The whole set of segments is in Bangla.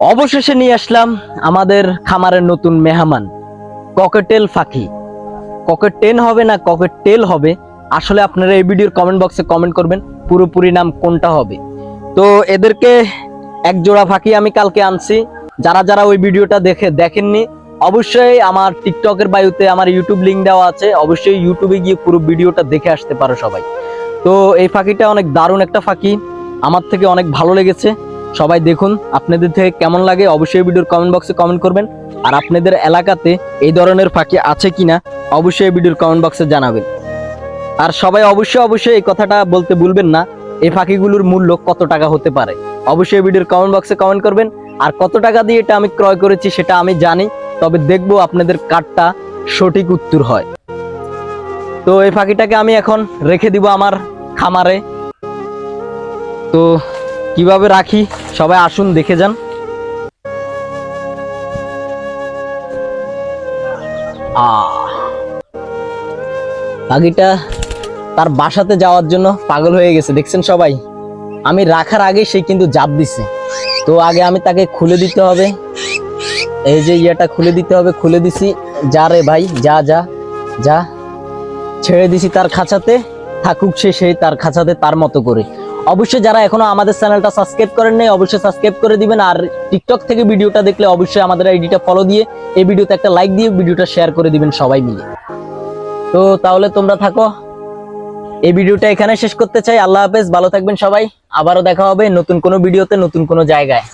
অবশেষে নিয়ে আসলাম আমাদের খামারের নতুন মেহমান ককেটেল ফাঁকি। ককেট টেন হবে না ককেট টেল হবে? আসলে আপনারা এই ভিডিওর কমেন্ট বক্সে কমেন্ট করবেন, পুরোপুরি নাম কোনটা হবে। তো এদেরকে এক জোড়া ফাঁকি আমি কালকে আনছি। যারা যারা ওই ভিডিওটা দেখে দেখেননি, অবশ্যই আমার টিকটকের বায়ুতে আমার ইউটিউব লিঙ্ক দেওয়া আছে, অবশ্যই ইউটিউবে গিয়ে পুরো ভিডিওটা দেখে আসতে পারো সবাই। তো এই ফাঁকিটা অনেক দারুণ একটা ফাঁকি, আমার থেকে অনেক ভালো লেগেছে। সবাই দেখুন আপনাদের থেকে কেমন লাগে অবশ্যই ভিডিওর কমেন্ট বক্সে কমেন্ট করবেন। আর আপনাদের এলাকাতে এই ধরনের ফাঁকি আছে কিনা অবশ্যই ভিডিওর কমেন্ট বক্সে জানাবেন। আর সবাই অবশ্যই অবশ্যই এই কথাটা বলতে ভুলবেন না, এই ফাঁকিগুলোর মূল্য কত টাকা হতে পারে? অবশ্যই ভিডিওর কমেন্ট বক্সে কমেন্ট করবেন। আর কত টাকা দিয়ে এটা আমি ক্রয় করেছি সেটা আমি জানি, তবে দেখব আপনাদের কার্ডটা সঠিক উত্তর হয়। তো এই ফাঁকিটাকে আমি এখন রেখে দিব আমার খামারে। তো কীভাবে রাখি? সবাই আসুন, দেখে যান। পাখিটা তার বাসাতে যাওয়ার জন্য পাগল হয়ে গেছে, দেখছেন সবাই? আমি রাখার আগে সে কিন্তু জাপ দিছে। তো আগে আমি তাকে খুলে দিতে হবে। এই যে ইয়েটা খুলে দিতে হবে, খুলে দিছি। যা রে ভাই, যা যা যা। ছেড়ে দিছি তার খাঁচাতে। থাকুক সে সেই তার খাঁচাতে তার মতো করে। অবশ্যই যারা এখনও আমাদের চ্যানেলটা সাবস্ক্রাইব করেন নাই, অবশ্যই সাবস্ক্রাইব করে দিবেন। আর টিকটক থেকে ভিডিওটা দেখলে অবশ্যই আমাদের আইডিটা ফলো দিয়ে এই ভিডিওতে একটা লাইক দিয়ে ভিডিওটা শেয়ার করে দিবেন সবাই মিলে। তো তাহলে তোমরা থাকো। এই ভিডিওটা এখানে শেষ করতে চাই। আল্লাহ হাফেজ, ভালো থাকবেন সবাই। আবারও দেখা হবে নতুন কোনো ভিডিওতে, নতুন কোনো জায়গায়।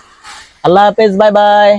আল্লাহ হাফেজ বাই বাই